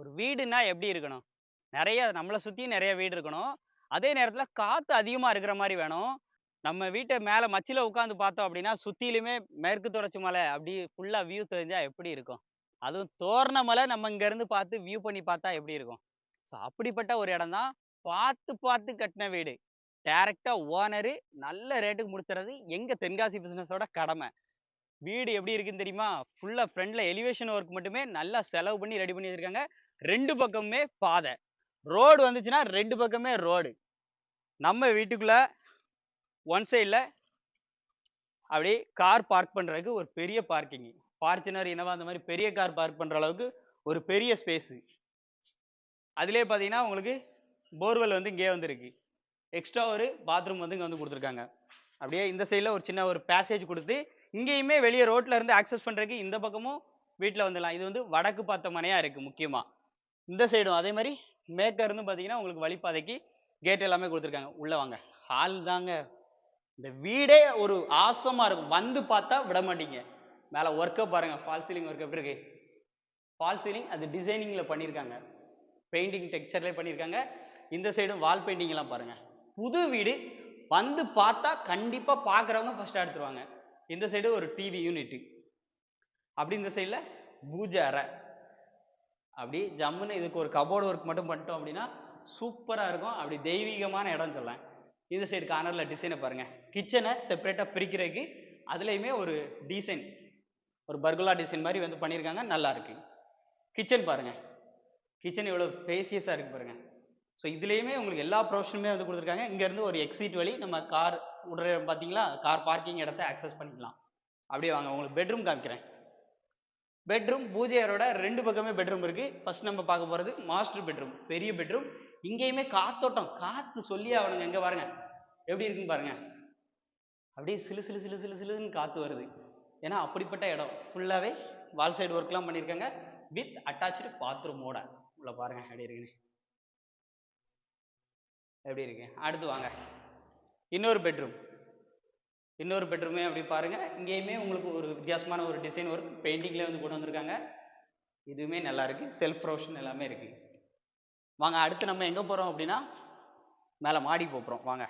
ஒரு வீடுன்னா எப்படி இருக்கணும்? நிறைய நம்மளை சுற்றியும் நிறைய வீடு இருக்கணும். அதே நேரத்தில் காற்று அதிகமாக இருக்கிற மாதிரி வேணும். நம்ம வீட்டை மேலே மச்சியில் உட்காந்து பார்த்தோம் அப்படின்னா சுற்றிலுமே மேற்கு தொடர்ச்சி மலை அப்படி ஃபுல்லாக வியூ தெரிஞ்சால் எப்படி இருக்கும்? அதுவும் தோரண மலை நம்ம இங்கேருந்து பார்த்து வியூ பண்ணி பார்த்தா எப்படி இருக்கும்? ஸோ அப்படிப்பட்ட ஒரு இடம் தான் பார்த்து பார்த்து கட்டின வீடு. டேரெக்டாக ஓனரு நல்ல ரேட்டுக்கு முடிச்சுறது எங்கள் தென்காசி பிஸ்னஸோட கடமை. வீடு எப்படி இருக்குன்னு தெரியுமா? ஃபுல்லாக ஃப்ரண்டில் எலிவேஷன் ஒர்க் மட்டுமே நல்லா செலவு பண்ணி ரெடி பண்ணி வச்சுருக்காங்க. ரெண்டு பக்கமுமே பாதை. ரோடு வந்துச்சுன்னா ரெண்டு பக்கமே ரோடு. நம்ம வீட்டுக்குள்ள ஒன் சைடில் அப்படி கார் பார்க் பண்ணுறதுக்கு ஒரு பெரிய பார்க்கிங் ஃபார்ச்சுனர் இனவா அந்த மாதிரி பெரிய கார் பார்க் பண்ணுற அளவுக்கு ஒரு பெரிய ஸ்பேஸு அதிலே பார்த்தீங்கன்னா உங்களுக்கு போர்வெல் வந்து இங்கே வந்துருக்கு. எக்ஸ்ட்ரா ஒரு பாத்ரூம் வந்து இங்கே வந்து கொடுத்துருக்காங்க. அப்படியே இந்த சைடில் ஒரு சின்ன ஒரு பேசேஜ் கொடுத்து இங்கேயுமே வெளியே ரோட்டில் இருந்து ஆக்சஸ் பண்ணுறதுக்கு இந்த பக்கமும் வீட்டில் வந்துடலாம். இது வந்து வடக்கு பார்த்த மனையாக இருக்குது முக்கியமாக இந்த சைடும் அதே மாதிரி மேற்க பார்த்தீங்கன்னா உங்களுக்கு வழிப்பாதைக்கு கேட் எல்லாமே கொடுத்துருக்காங்க. உள்ளே வாங்க. ஹால் தாங்க. இந்த வீடே ஒரு ஆசமாக இருக்கும். வந்து பார்த்தா விட மாட்டீங்க. மேலே ஒர்க்கை பாருங்கள் ஃபால் சீலிங் ஒர்க் எப்படி இருக்கு. ஃபால் சீலிங் அது டிசைனிங்கில் பண்ணியிருக்காங்க பெயிண்டிங் டெக்ஸ்சர்லேயே பண்ணியிருக்காங்க இந்த சைடும் வால் பெயிண்டிங்லாம் பாருங்கள் புது வீடு. வந்து பார்த்தா கண்டிப்பாக பார்க்குறவங்க ஃபஸ்ட்டாக எடுத்துருவாங்க. இந்த சைடு ஒரு டிவி யூனிட்டு அப்படி இந்த சைடில் பூஜை அறை. அப்படி ஜம்முன்னு இதுக்கு ஒரு கபோர்டு ஒர்க் மட்டும் பண்ணிட்டோம் அப்படின்னா சூப்பராக இருக்கும். அப்படி தெய்வீகமான இடம் சொல்லலாம். இந்த சைடு கார்னரில் டிசைனை பாருங்கள் கிச்சனை செப்பரேட்டாக பிரிக்கிறதுக்கு அதுலேயுமே ஒரு டிசைன் ஒரு பர்குலா டிசைன் மாதிரி வந்து பண்ணியிருக்காங்க. நல்லா இருக்கு. கிச்சன் பாருங்கள் கிச்சன் எவ்வளோ ஸ்பேசியஸாக இருக்குது பாருங்கள் ஸோ இதுலேயுமே உங்களுக்கு எல்லா ப்ரொஃபஷனுமே வந்து கொடுத்துருக்காங்க. இங்கேருந்து ஒரு எக்ஸிட் வழி நம்ம கார் விடுற பார்த்தீங்களா? கார் பார்க்கிங் இடத்த ஆக்சஸ் பண்ணிக்கலாம். அப்படியே வாங்க. உங்களுக்கு பெட்ரூம் காமிக்கிறேன். பெட்ரூம் பூஜை அறையோட ரெண்டு பக்கமே பெட்ரூம் இருக்குது ஃபர்ஸ்ட் நம்ம பார்க்க போகிறது மாஸ்டர் பெட்ரூம் பெரிய பெட்ரூம் இங்கேயுமே காத்தோட்டம் காற்று சொல்லி ஆகணுங்க. எங்கே பாருங்க. எப்படி இருக்குன்னு பாருங்க. அப்படியே சிலு சிலு சிலு சிலு சிலுன்னு காற்று வருது. ஏன்னா அப்படிப்பட்ட இடம். ஃபுல்லாகவே வால் சைடு ஒர்க்லாம் பண்ணியிருக்காங்க. வித் அட்டாச்சு பாத்ரூமோட உள்ள பாருங்க எப்படி இருக்குன்னு. எப்படி இருக்கு? அடுத்து வாங்க. இன்னொரு பெட்ரூம் இன்னொரு பெட்ரூமே அப்படி பாருங்கள் இங்கேயுமே உங்களுக்கு ஒரு வித்தியாசமான ஒரு டிசைன் ஒர்க் பெயிண்டிங்கில் வந்து கொண்டு வந்திருக்காங்க. இதுவுமே நல்லா இருக்குது செல்ஃப் ப்ரொவிஷன் எல்லாமே இருக்குது வாங்க அடுத்து நம்ம எங்கே போகிறோம் அப்படின்னா மேலே மாடி போகிறோம் வாங்க.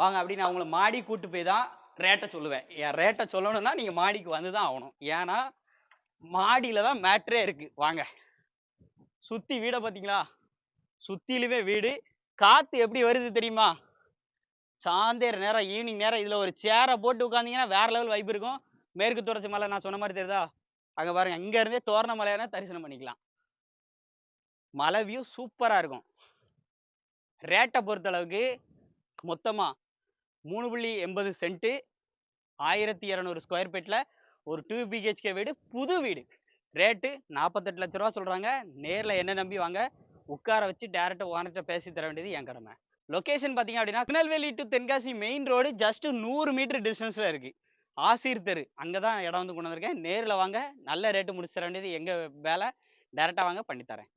வாங்க அப்படி நான் உங்களை மாடி கூட்டு போய் தான் ரேட்டை சொல்லுவேன். என் ரேட்டை சொல்லணும்னா நீங்கள் மாடிக்கு வந்து தான் ஆகணும். ஏன்னா மாடியில் தான் மேட்ரே இருக்குது வாங்க. சுற்றி வீடை பார்த்தீங்களா? சுற்றிலுமே வீடு. காற்று எப்படி வருது தெரியுமா? சாயந்தர நேரம் ஈவினிங் நேரம் இதில் ஒரு சேரை போட்டு உட்காந்திங்கன்னா வேற லெவல் வைப் இருக்கும். மேற்கு தொடர்ச்சி மலை நான் சொன்ன மாதிரி தெரியுதா? அங்கே பாருங்க இங்கேருந்தே தோரண மலையான தரிசனம் பண்ணிக்கலாம். மலை வியூ சூப்பராக இருக்கும். ரேட்டை பொறுத்தளவுக்கு மொத்தமாக மூணு புள்ளி எண்பது சென்ட்டு ஆயிரத்தி இரநூறு ஸ்கொயர் ஃபீட்டில் ஒரு டூ பிஹெச்கே வீடு புது வீடு. ரேட்டு நாற்பத்தெட்டு லட்ச ரூபா சொல்கிறாங்க நேரில் என்ன நம்பி வாங்க? உட்கார வச்சு டேரெக்டாக ஓனர்கிட்ட பேசி தர வேண்டியது என் கடமை. லொகேஷன் பார்த்தீங்க அப்படின்னா Tirunelveli to Tenkasi main road just நூறு மீட்டர் டிஸ்டன்ஸில் இருக்குது ஆசீர் தெரு. அங்கே தான் இடம் வந்து கொண்டு வந்திருக்கேன். நேரில் வாங்க. நல்ல ரேட்டு முடிச்சு தர வேண்டியது. எங்கள் வேலை? டேரெக்டாக வாங்க பண்ணித்தரேன்.